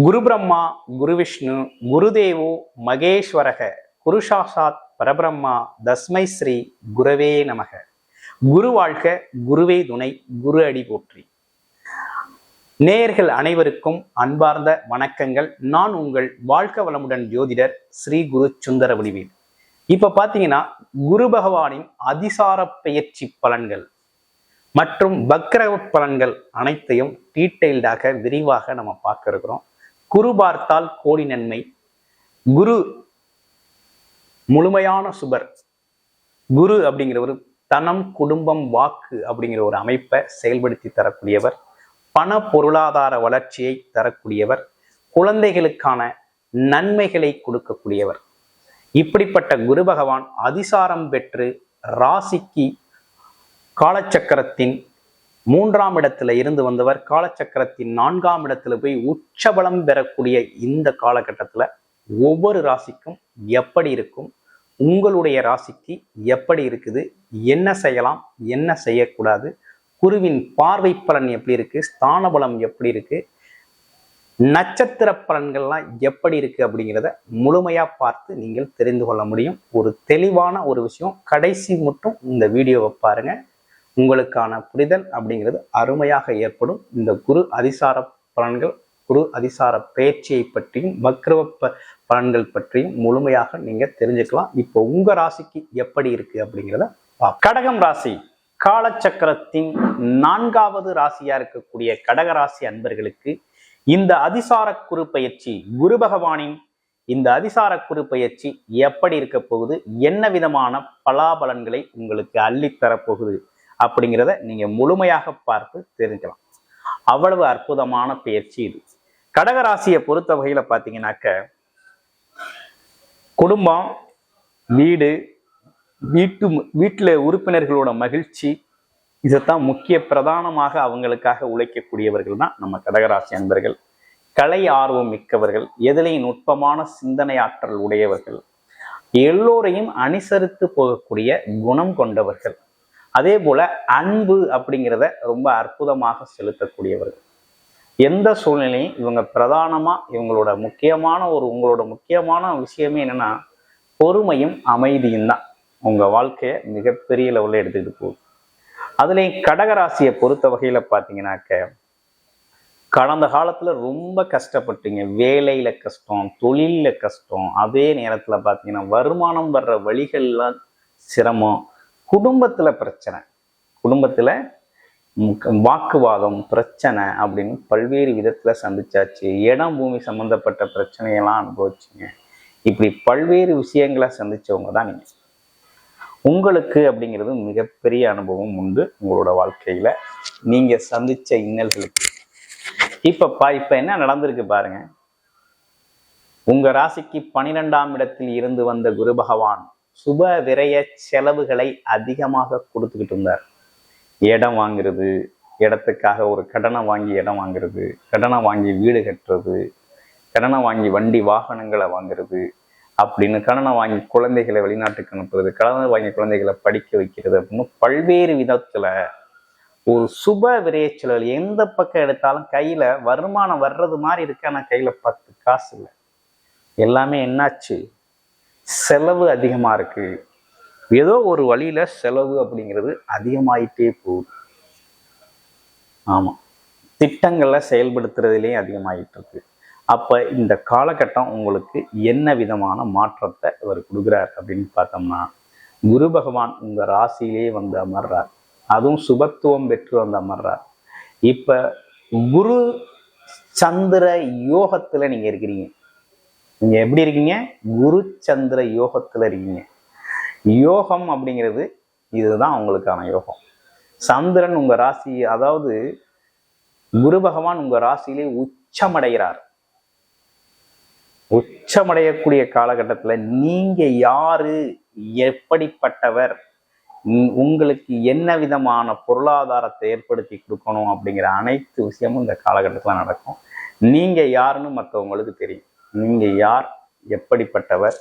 குரு பிரம்மா குரு விஷ்ணு குருதேவோ மகேஸ்வரக குருசாசாத் பரபிரம்மா தஸ்மை ஸ்ரீ குருவே நமக. குரு வாழ்க குருவே துணை குரு அடி போற்றி. நேயர்கள் அனைவருக்கும் அன்பார்ந்த வணக்கங்கள். நான் உங்கள் வாழ்க வளமுடன் ஜோதிடர் ஸ்ரீ குரு சுந்தர வடிவேல் இப்ப பாத்தீங்கன்னா குரு பகவானின் அதிசார பெயர்ச்சி பலன்கள் மற்றும் பக்ரவ பலன்கள் அனைத்தையும் டீட்டெயில்டாக விரிவாக நம்ம பார்க்க இருக்கிறோம். குரு பார்த்தால் கோடி நன்மை. குரு முழுமையான சுபர். குரு அப்படிங்கிறவர் தனம் குடும்பம் வாக்கு அப்படிங்கிற ஒரு அமைப்பை செயல்படுத்தி தரக்கூடியவர். பண பொருளாதார வளர்ச்சியை தரக்கூடியவர். குழந்தைகளுக்கான நன்மைகளை கொடுக்கக்கூடியவர். இப்படிப்பட்ட குரு பகவான் அதிசாரம் பெற்று ராசிக்கு காலச்சக்கரத்தின் மூன்றாம் இடத்துல இருந்து வந்தவர் காலச்சக்கரத்தின் நான்காம் இடத்துல போய் உச்சபலம் பெறக்கூடிய இந்த காலகட்டத்துல ஒவ்வொரு ராசிக்கும் எப்படி இருக்கும்? உங்களுடைய ராசிக்கு எப்படி இருக்குது? என்ன செய்யலாம்? என்ன செய்யக்கூடாது? குருவின் பார்வை பலன் எப்படி இருக்கு? ஸ்தான பலம் எப்படி இருக்கு? நட்சத்திர பலன்கள்லாம் எப்படி இருக்கு அப்படிங்கிறத முழுமையா பார்த்து நீங்கள் தெரிந்து கொள்ள முடியும். ஒரு தெளிவான ஒரு விஷயம். கடைசி மட்டும் இந்த வீடியோவை பாருங்க. உங்களுக்கான புரிதல் அப்படிங்கிறது அருமையாக ஏற்படும். இந்த குரு அதிசார பலன்கள் குரு அதிசார பயிற்சியை பற்றியும் வக்ரவ ப- பலன்கள் பற்றியும் முழுமையாக நீங்க தெரிஞ்சுக்கலாம். இப்போ உங்க ராசிக்கு எப்படி இருக்கு அப்படிங்கிறத கடகம் ராசி காலச்சக்கரத்தின் நான்காவது ராசியா இருக்கக்கூடிய கடக ராசி அன்பர்களுக்கு இந்த அதிசார குரு பயிற்சி குரு பகவானின் இந்த அதிசார குரு பயிற்சி எப்படி இருக்க போகுது? என்ன விதமான பலாபலன்களை உங்களுக்கு அள்ளித்தரப்போகுது? அப்படிங்கிறத நீங்க முழுமையாக பார்த்து தெரிஞ்சுக்கலாம். அவ்வளவு அற்புதமான பயிற்சி இது. கடகராசியை பொறுத்த வகையில பாத்தீங்கன்னாக்க குடும்பம் வீடு வீட்டு வீட்டில் உறுப்பினர்களோட மகிழ்ச்சி இதைத்தான் முக்கிய பிரதானமாக அவங்களுக்காக உழைக்கக்கூடியவர்கள் தான் நம்ம கடகராசி அன்பர்கள். கலை ஆர்வம் மிக்கவர்கள் எதிலையும் நுட்பமான சிந்தனை ஆற்றல் உடையவர்கள் எல்லோரையும் அனுசரித்து போகக்கூடிய குணம் கொண்டவர்கள். அதே போல அன்பு அப்படிங்கிறத ரொம்ப அற்புதமாக செலுத்தக்கூடியவர்கள். எந்த சூழ்நிலையும் இவங்க பிரதானமா இவங்களோட முக்கியமான ஒரு உங்களோட முக்கியமான விஷயமே என்னன்னா பொறுமையும் அமைதியும் தான். உங்க வாழ்க்கையை மிகப்பெரிய லெவலில் எடுத்துக்கிட்டு போகுது. அதுலேயும் கடகராசியை பொறுத்த வகையில பார்த்தீங்கன்னாக்க கடந்த காலத்துல ரொம்ப கஷ்டப்பட்டீங்க. வேலையில கஷ்டம் தொழிலில் கஷ்டம். அதே நேரத்தில் பார்த்தீங்கன்னா வருமானம் வர்ற வழிகள்லாம் சிரமம். குடும்பத்தில் பிரச்சனை. குடும்பத்தில் வாக்குவாதம் பிரச்சனை அப்படின்னு பல்வேறு விதத்தில் சந்திச்சாச்சு. இடம் பூமி சம்மந்தப்பட்ட பிரச்சனையெல்லாம் அனுபவிச்சுங்க. இப்படி பல்வேறு விஷயங்களை சந்திச்சவங்க தான் நீங்கள் உங்களுக்கு அப்படிங்கிறது மிகப்பெரிய அனுபவம் உண்டு உங்களோட வாழ்க்கையில். நீங்கள் சந்தித்த இன்னல்களுக்கு. இப்போப்பா பா என்ன நடந்திருக்கு பாருங்க. உங்கள் ராசிக்கு பனிரெண்டாம் இடத்தில் இருந்து வந்த குரு பகவான் சுப விரய செலவுகளை அதிகமாக கொடுத்துக்கிட்டு இருந்தார். இடம் வாங்குறது இடத்துக்காக ஒரு கடனை வாங்கி இடம் வாங்குறது கடனை வாங்கி வீடு கட்டுறது கடனை வாங்கி வண்டி வாகனங்களை வாங்குறது அப்படின்னு கடனை வாங்கி குழந்தைகளை வெளிநாட்டுக்கு அனுப்புறது கடனை வாங்கி குழந்தைகளை படிக்க வைக்கிறது அப்படின்னு பல்வேறு விதத்துல ஒரு சுப விரைச்சல் எந்த பக்கம் எடுத்தாலும் கையில வருமானம் வர்றது மாதிரி இருக்கு? ஆனால் கையில பத்து காசு இல்லை. எல்லாமே என்னாச்சு? செலவு அதிகமாக இருக்குது ஏதோ ஒரு வழியில் செலவு அப்படிங்கிறது அதிகமாயிட்டே போகுது. ஆமாம் திட்டங்களை செயல்படுத்துறதுலேயும் அதிகமாகிட்டு இருக்கு. அப்போ இந்த காலகட்டம் உங்களுக்கு என்ன விதமான மாற்றத்தை இவர் கொடுக்குறார் அப்படின்னு பார்த்தோம்னா குரு பகவான் உங்கள் ராசியிலே வந்து அமர்றார். அதுவும் சுபத்துவம் பெற்று வந்து அமர்றார். இப்போ குரு சந்திர யோகத்தில் நீங்கள் இருக்கிறீங்க. நீங்க எப்படி இருக்கீங்க? குரு சந்திர யோகத்துல இருக்கீங்க. யோகம் அப்படிங்கிறது இதுதான் உங்களுக்கான யோகம். சந்திரன் உங்க ராசி அதாவது குரு பகவான் உங்க ராசியிலே உச்சமடைகிறார். உச்சமடையக்கூடிய காலகட்டத்துல நீங்க யாரு? எப்படிப்பட்டவர்? உங்களுக்கு என்ன விதமான பொருளாதாரத்தை ஏற்படுத்தி கொடுக்கணும் அப்படிங்கிற அனைத்து விஷயமும் இந்த காலகட்டத்துல நடக்கும். நீங்க யாருன்னு மற்றவங்களுக்கு தெரியும். நீங்கள் யார்? எப்படிப்பட்டவர்?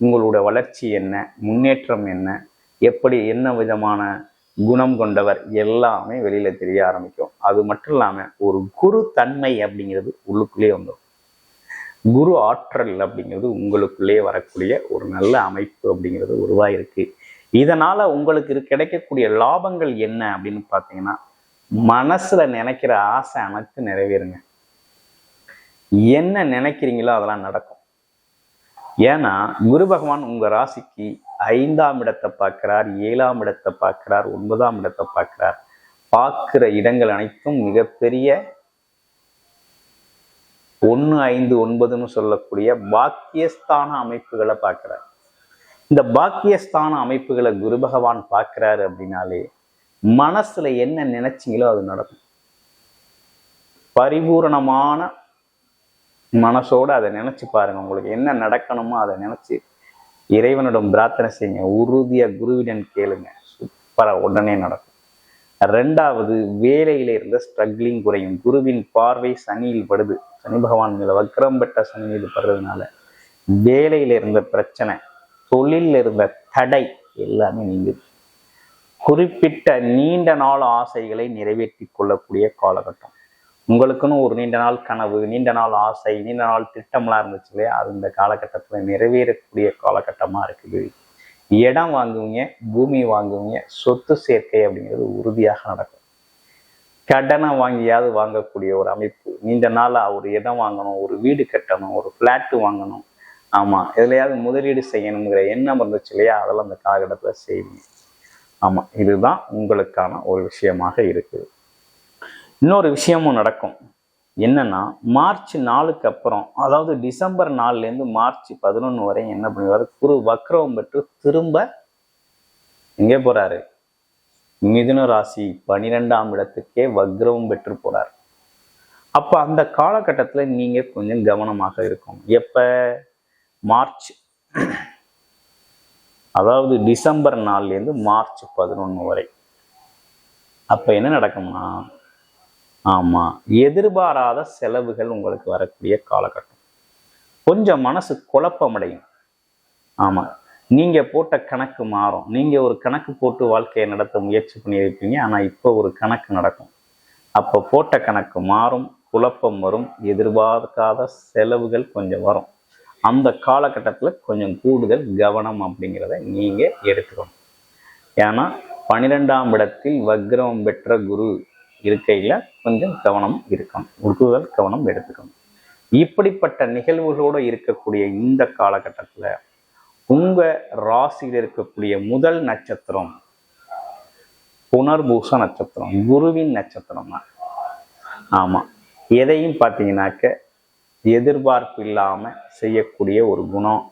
உங்களோட வளர்ச்சி என்ன? முன்னேற்றம் என்ன? எப்படி என்ன விதமான குணம் கொண்டவர்? எல்லாமே வெளியில தெரிய ஆரம்பிக்கும். அது மட்டும் இல்லாமல் ஒரு குரு தன்மை அப்படிங்கிறது உள்ளுக்குள்ளேயே வந்துடும் குரு ஆற்றல் அப்படிங்கிறது உங்களுக்குள்ளேயே வரக்கூடிய ஒரு நல்ல அமைப்பு அப்படிங்கிறது உருவாயிருக்கு. இதனால உங்களுக்கு கிடைக்கக்கூடிய லாபங்கள் என்ன அப்படின்னு பார்த்தீங்கன்னா மனசுல நினைக்கிற ஆசை அனைத்து நிறைவேறுங்க. என்ன நினைக்கிறீங்களோ அதெல்லாம் நடக்கும். ஏன்னா குரு பகவான் உங்க ராசிக்கு ஐந்தாம் இடத்தை பார்க்கிறார் ஏழாம் இடத்தை பார்க்கிறார் ஒன்பதாம் இடத்தை பார்க்கிறார். பார்க்கிற இடங்கள் அனைத்தும் மிகப்பெரிய ஒன்று ஐந்து ஒன்பதுன்னு சொல்லக்கூடிய பாக்கியஸ்தான அமைப்புகளை பார்க்கிறார். இந்த பாக்கியஸ்தான அமைப்புகளை குரு பகவான் பார்க்கிறாரு அப்படின்னாலே மனசுல என்ன நினைச்சீங்களோ அது நடக்கும். பரிபூரணமான மனசோடு அதை நினச்சி பாருங்கள் உங்களுக்கு என்ன நடக்கணுமோ அதை நினச்சி இறைவனிடம் பிரார்த்தனை செய்யுங்க. உறுதியாக குருவிடன் கேளுங்க. சூப்பராக உடனே நடக்கும். ரெண்டாவது வேலையில இருந்த ஸ்ட்ரகிளிங் குறையும். குருவின் பார்வை சனியில் படுது. சனி பகவான் மேல வக்கரம் பெற்ற சனி மீது படுறதுனால வேலையில இருந்த பிரச்சனை தொழிலில் இருந்த தடை எல்லாமே நீங்குது. குறிப்பிட்ட நீண்ட நாள் ஆசைகளை நிறைவேற்றி கொள்ளக்கூடிய காலகட்டம். உங்களுக்குன்னு ஒரு நீண்ட நாள் கனவு நீண்ட நாள் ஆசை நீண்ட நாள் திட்டம்லாம் இருந்துச்சு இல்லையா? அது இந்த காலகட்டத்தில் நிறைவேறக்கூடிய காலகட்டமாக இருக்குது. இடம் வாங்குவீங்க பூமி வாங்குவீங்க சொத்து சேர்க்கை அப்படிங்கிறது உறுதியாக நடக்கும். கடனை வாங்கியாவது வாங்கக்கூடிய ஒரு அமைப்பு. நீண்ட நாளாக ஒரு இடம் வாங்கணும் ஒரு வீடு கட்டணும் ஒரு ஃப்ளாட்டு வாங்கணும். ஆமாம் எதுலையாவது முதலீடு செய்யணுங்கிற எண்ணம் இருந்துச்சு இல்லையா? அதெல்லாம் அந்த காலகட்டத்தில் செய்வீங்க. ஆமாம் இதுதான் உங்களுக்கான ஒரு விஷயமாக இருக்குது. இன்னொரு விஷயமும் நடக்கும். என்னன்னா மார்ச் நாலுக்கு அப்புறம் அதாவது டிசம்பர் நாலுலேருந்து மார்ச் பதினொன்று வரை என்ன பண்ணுவார்? குரு வக்ரவம் பெற்று திரும்ப எங்கே போறாரு? மிதுன ராசி பனிரெண்டாம் இடத்துக்கே வக்ரவம் பெற்று போறார். அப்போ அந்த காலகட்டத்தில் நீங்கள் கொஞ்சம் கவனமாக இருக்கும். எப்போ? மார்ச் அதாவது டிசம்பர் நாலுலேருந்து மார்ச் பதினொன்று வரை. அப்போ என்ன நடக்கும்னா ஆமாம் எதிர்பாராத செலவுகள் உங்களுக்கு வரக்கூடிய காலகட்டம். கொஞ்சம் மனசு குழப்பமடையும். ஆமாம் நீங்கள் போட்ட கணக்கு மாறும். நீங்கள் ஒரு கணக்கு போட்டு வாழ்க்கையை நடத்த முயற்சி பண்ணியிருப்பீங்க. ஆனால் இப்போ ஒரு கணக்கு நடக்கும். அப்போ போட்ட கணக்கு மாறும் குழப்பம் வரும் எதிர்பார்க்காத செலவுகள் கொஞ்சம் வரும். அந்த காலகட்டத்தில் கொஞ்சம் கூடுதல் கவனம் அப்படிங்கிறத நீங்கள் எடுத்துக்கணும். ஏன்னா பன்னிரெண்டாம் இடத்தில் வக்ரம் பெற்ற குரு இருக்கையில் கொஞ்சம் கவனம் இருக்கணும் உருகுதல் கவனம் எடுத்துக்கணும். இப்படிப்பட்ட நிகழ்வுகளோடு இருக்கக்கூடிய இந்த காலகட்டத்தில் உங்க ராசியில் இருக்கக்கூடிய முதல் நட்சத்திரம் புனர்பூச நட்சத்திரம் குருவின் நட்சத்திரம். தான் ஆமாம் எதையும் பார்த்தீங்கன்னாக்க எதிர்பார்ப்பு இல்லாமல் செய்யக்கூடிய ஒரு குணம்.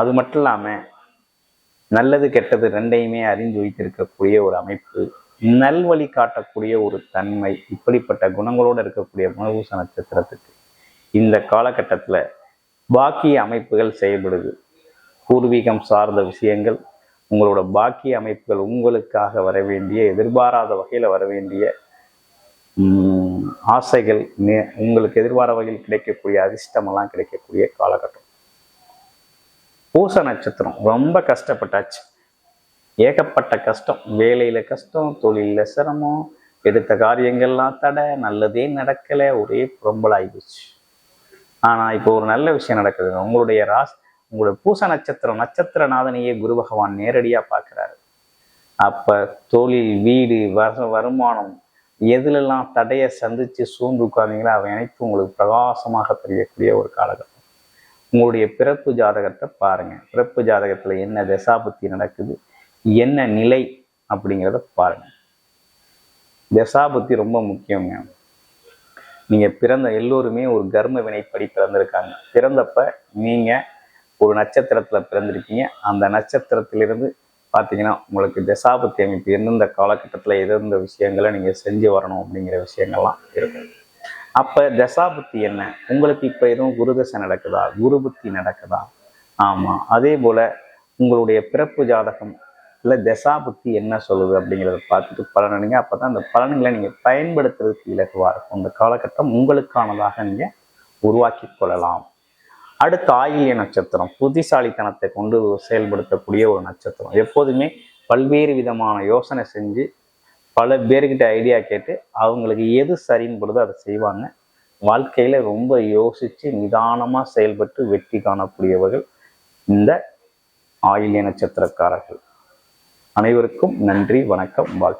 அது மட்டும் இல்லாமல் நல்லது கெட்டது ரெண்டையுமே அறிந்து வைத்திருக்கக்கூடிய ஒரு அமைப்பு. நல்வழி காட்டக்கூடிய ஒரு தன்மை இப்படிப்பட்ட குணங்களோடு இருக்கக்கூடிய மனபூச நட்சத்திரத்துக்கு. இந்த காலகட்டத்தில் பாக்கிய அமைப்புகள் செயல்படுது. பூர்வீகம் சார்ந்த விஷயங்கள் உங்களோட பாக்கிய அமைப்புகள் உங்களுக்காக வர வேண்டிய எதிர்பாராத வகையில் வர வேண்டிய ஆசைகள் உங்களுக்கு எதிர்பார வகையில் கிடைக்கக்கூடிய அதிர்ஷ்டமெல்லாம் கிடைக்கக்கூடிய காலகட்டம். பூச நட்சத்திரம் ரொம்ப கஷ்டப்பட்டாச்சு. ஏகப்பட்ட கஷ்டம். வேலையில கஷ்டம் தொழிலில் சிரமம் எடுத்த காரியங்கள்லாம் தடை நல்லதே நடக்கலை ஒரே புறம்பலாயிடுச்சு ஆனால் இப்போ ஒரு நல்ல விஷயம் நடக்குது உங்களுடைய ராஸ் உங்களுடைய பூச நட்சத்திரம் நட்சத்திரநாதனையே குரு பகவான் நேரடியாக பார்க்குறாரு. அப்போ தொழில் வீடு வர வருமானம் எதுலெல்லாம் தடையை சந்தித்து சூழ்ந்து உட்கார்ந்தீங்களோ அவை அனைத்தும் உங்களுக்கு பிரகாசமாக தெரியக்கூடிய ஒரு காலகட்டம். உங்களுடைய பிறப்பு ஜாதகத்தை பாருங்கள் பிறப்பு ஜாதகத்தில் என்ன தசாபத்தி நடக்குது? என்ன நிலை அப்படிங்கிறத பாருங்க. தசாபுத்தி ரொம்ப முக்கியங்க. நீங்க பிறந்த எல்லோருமே ஒரு கர்ம வினைப்படி பிறந்திருக்காங்க. பிறந்தப்ப நீங்க ஒரு நட்சத்திரத்துல பிறந்திருக்கீங்க. அந்த நட்சத்திரத்திலிருந்து பார்த்தீங்கன்னா உங்களுக்கு தசாபுத்தி அமைப்பு எந்தெந்த காலகட்டத்தில் எந்தெந்த விஷயங்களை நீங்கள் செஞ்சு வரணும் அப்படிங்கிற விஷயங்கள்லாம் இருக்கும் அப்போ தசாபுத்தி என்ன? உங்களுக்கு இப்போ எதுவும் குருதசை நடக்குதா? குரு புத்தி நடக்குதா? ஆமாம் அதே போல் உங்களுடைய பிறப்பு ஜாதகம் இல்லை தசாபக்தி புத்தி என்ன சொல்லுது அப்படிங்கிறத பார்த்துட்டு பலனடைங்க அப்போ தான் அந்த பலன்களை நீங்கள் பயன்படுத்துறதுக்கு இலகுவாக இருக்கும். இந்த காலகட்டம் உங்களுக்கானதாக நீங்கள் உருவாக்கி கொள்ளலாம். அடுத்து ஆயில்ய நட்சத்திரம். புத்திசாலித்தனத்தை கொண்டு செயல்படுத்தக்கூடிய ஒரு நட்சத்திரம். எப்போதுமே பல்வேறு விதமான யோசனை செஞ்சு பல பேர்கிட்ட ஐடியா கேட்டு அவங்களுக்கு எது சரின்னு அதை செய்வாங்க. வாழ்க்கையில் ரொம்ப யோசித்து நிதானமாக செயல்பட்டு வெற்றி காணக்கூடியவர்கள் இந்த ஆயில்ய நட்சத்திரக்காரர்கள். அனைவருக்கும் நன்றி வணக்கம் வாழ்த்து.